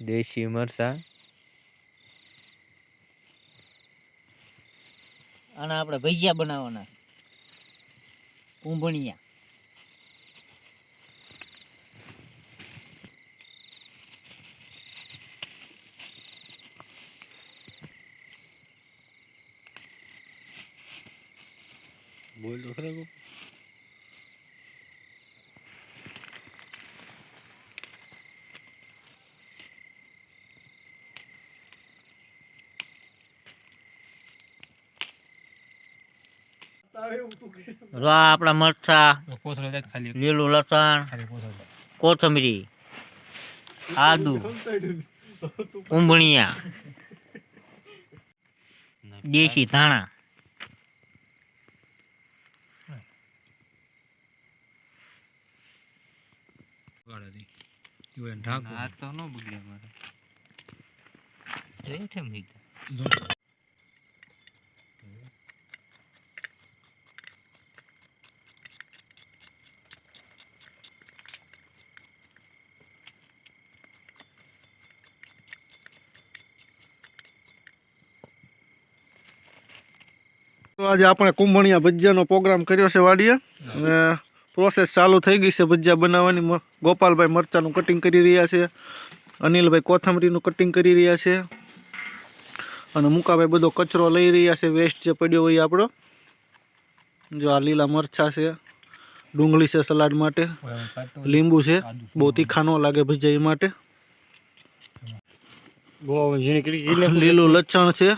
દેશી મરસા આના આપણે ભજીયા બનાવવાના. કુંભણિયા. બોલ તો ખરા આ આપણા મરચા કોથળા દેખ ખાલી. લીલું લસણ કોથમરી આદુ કુંભણિયા દેશી ધાણા. ઢાંકો. હાથ તો ન બગડે મારે. છે તો આજે આપણે કુંભણિયા ભજીયાનો પ્રોગ્રામ કર્યો છે વાડીએ. અને પ્રોસેસ ચાલુ થઈ ગઈ છે ભજીયા બનાવવાની. ગોપાલભાઈ મરચાનું કટિંગ કરી રહ્યા છે. અનિલભાઈ કોથમરીનું કટિંગ કરી રહ્યા છે. અને મુકાભાઈ બધો કચરો લઈ રહ્યા છે. વેસ્ટ જે પડ્યો હોય આપણો. જો આ લીલા મરચાં છે. ડુંગળી છે સલાડ માટે. લીંબુ છે. બહુ તીખા ન લાગે ભજીયા એ માટે. લીલું લચણ છે.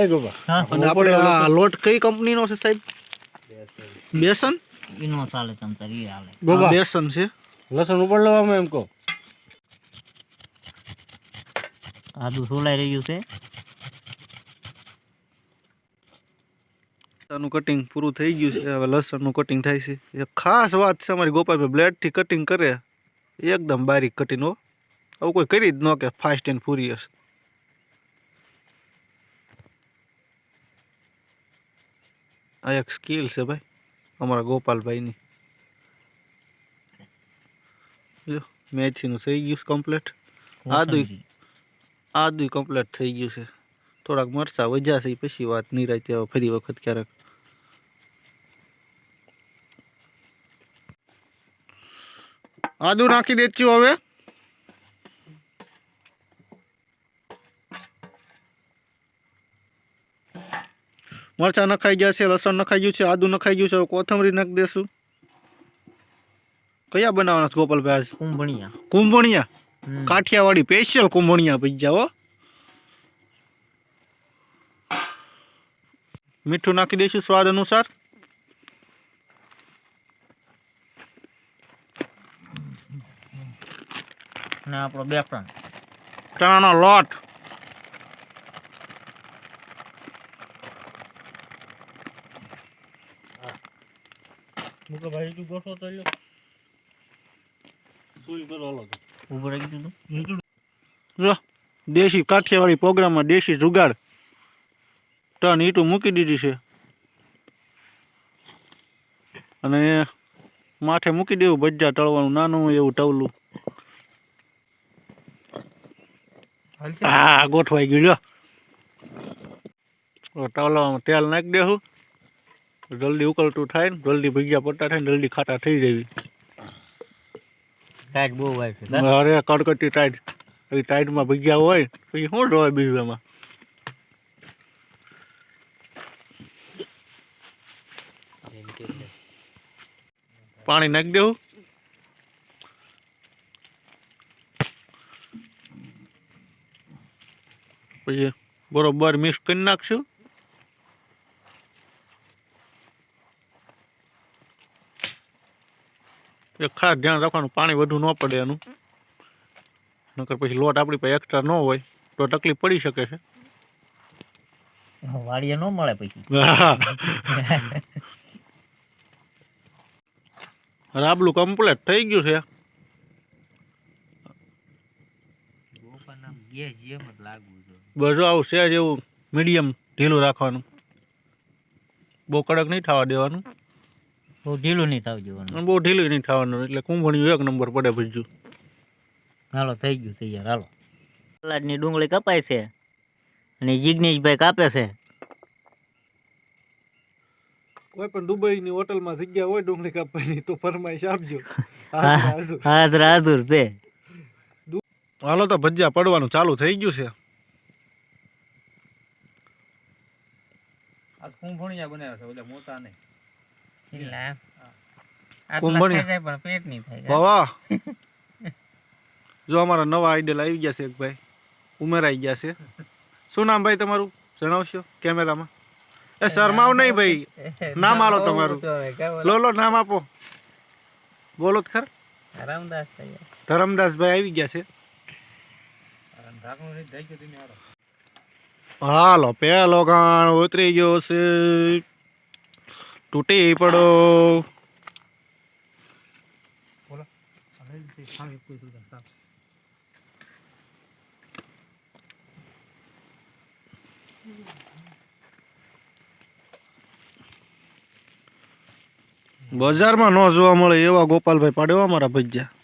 એ ગોવા હા અને આપણે આ લોટ કઈ કંપનીનો છે સાહેબ? બેસન? ઈનો ચાલે તમ તાર ઈ હાલે. આ ગોવા બેસન છે. લસણ ઉપર લેવામાં એમ કહો. આદુ સોલાઈ રહ્યું છે. નું કટિંગ પૂરું થઈ ગયું છે હવે લસણનું કટિંગ થાય છે. એક ખાસ વાત છે અમારી ગોપાલભાઈ બ્લેડથી કટિંગ કરે. એકદમ બારીક કટિંગ હો. આવું કોઈ કરી જ ન કે ફાસ્ટ એન્ડ ફુરિયસ આ એક સ્કિલ છે ભાઈ અમારા ગોપાલભાઈની. જો મેથીનું થઈ ગયું કમ્પ્લીટ આદુ આદુય આદુ કમ્પ્લીટ થઈ ગયું છે. થોડાક મરચા વજ્યા છે પછી વાત નિરાય ત્યાં ફરી વખત ક્યારેક. આદુ નાખી દેચ્યું હવે. મરચા નખાઈ ગયા છે લસણ નખાઈ ગયું છે આદુ નખાઈ ગયું છે કોથમરી નાખી દેશું. કયા બનાવવાના છે ગોપાલભાઈ કુંભણિયા. કુંભણિયા? કાઠિયાવાડી સ્પેશિયલ કુંભણિયા હો. મીઠું નાખી દઈશું સ્વાદ અનુસાર. અને આપણો બેસન ચણાનો લોટ. મુકો ભાઈ તું ગોઠો તો લ્યો. સુઈ કરો હાલો ઊભો ગયું તું. જો દેશી કાઠિયાવાડી પ્રોગ્રામમાં દેશી જુગાડ. ટન ઈટું મૂકી દીધી છે. અને માથે મૂકી દેવું ભજ્જા તળવાનું નાનું એવું ટવલું. હા ગોઠવાઈ ગયું લ્યો. તળવામાં તેલ નાખી દેવું જલ્દી ઉકળતું થાય ને જલ્દી ભજીયા પટ્ટા થાય ને જલ્દી ખાટા થઈ જવી ટાઈટ બહુ હોય છે કાં? અરે કડકટી ટાઈટ એ ટાઈટમાં ભજીયા હોય પછી શું જોવે બીજું એમાં પાણી નાખી દેવું? પછી બરોબર મિક્સ કરી નાખશું? એક ખાસ ધ્યાન રાખવાનું પાણી વધુ ન પડે એનું. નકર પછી લોટ આપણી પાસે એક્સ્ટ્રા ન હોય તો તકલીફ પડી શકે છે. વાડીએ ન મળે પછી. રાબલું કમ્પ્લેટ થઈ ગયું છે. બધું આવું છે જેવું મીડિયમ ઢીલું રાખવાનું. બહુ કડક નહીં થવા દેવાનું. બહુ ઢીલું નહીં થવું જોવાનું બહુ ઢીલું નહીં થવાનું એટલે કુંભણિયું એક નંબર પડે ભજ્યું હાલો થઈ ગયું તૈયાર હાલો. સલાડની ડુંગળી કપાય છે અને જિજ્ઞેશભાઈ કાપે છે. કોઈ પણ દુબઈની હોટલમાં જગ્યા હોય ડુંગળી કાપવાની તો ફરમાઈશ આપજો. હાજર હાજર. છે. હાલો તો ભજીયા પડવાનું ચાલુ થઈ ગયું છે. આ કુંભણિયા બનાવ્યા છે ઓલા મોટા નહીં કુંભણિયા પણ પેટ નહીં થાય જો અમારા નવા આઈડલ આવી ગયા છે એક ભાઈ. ઉમેરાઈ ગયા છે. શું નામ ભાઈ તમારું? જણાવશો કેમેરામાં. એ શરમાવ નહીં ભાઈ. નામ આલો તમારું. લો લો નામ આપો. બોલો ખર. ધરમદાસ ધરમદાસભાઈ આવી ગયા છે. હાલો પેલો કાણ ઉતરી ગયો છે. તૂટી પડો. બજારમાં ન જોવા મળે એવા ગોપાલભાઈ પાડ્યો અમારા ભજીયા.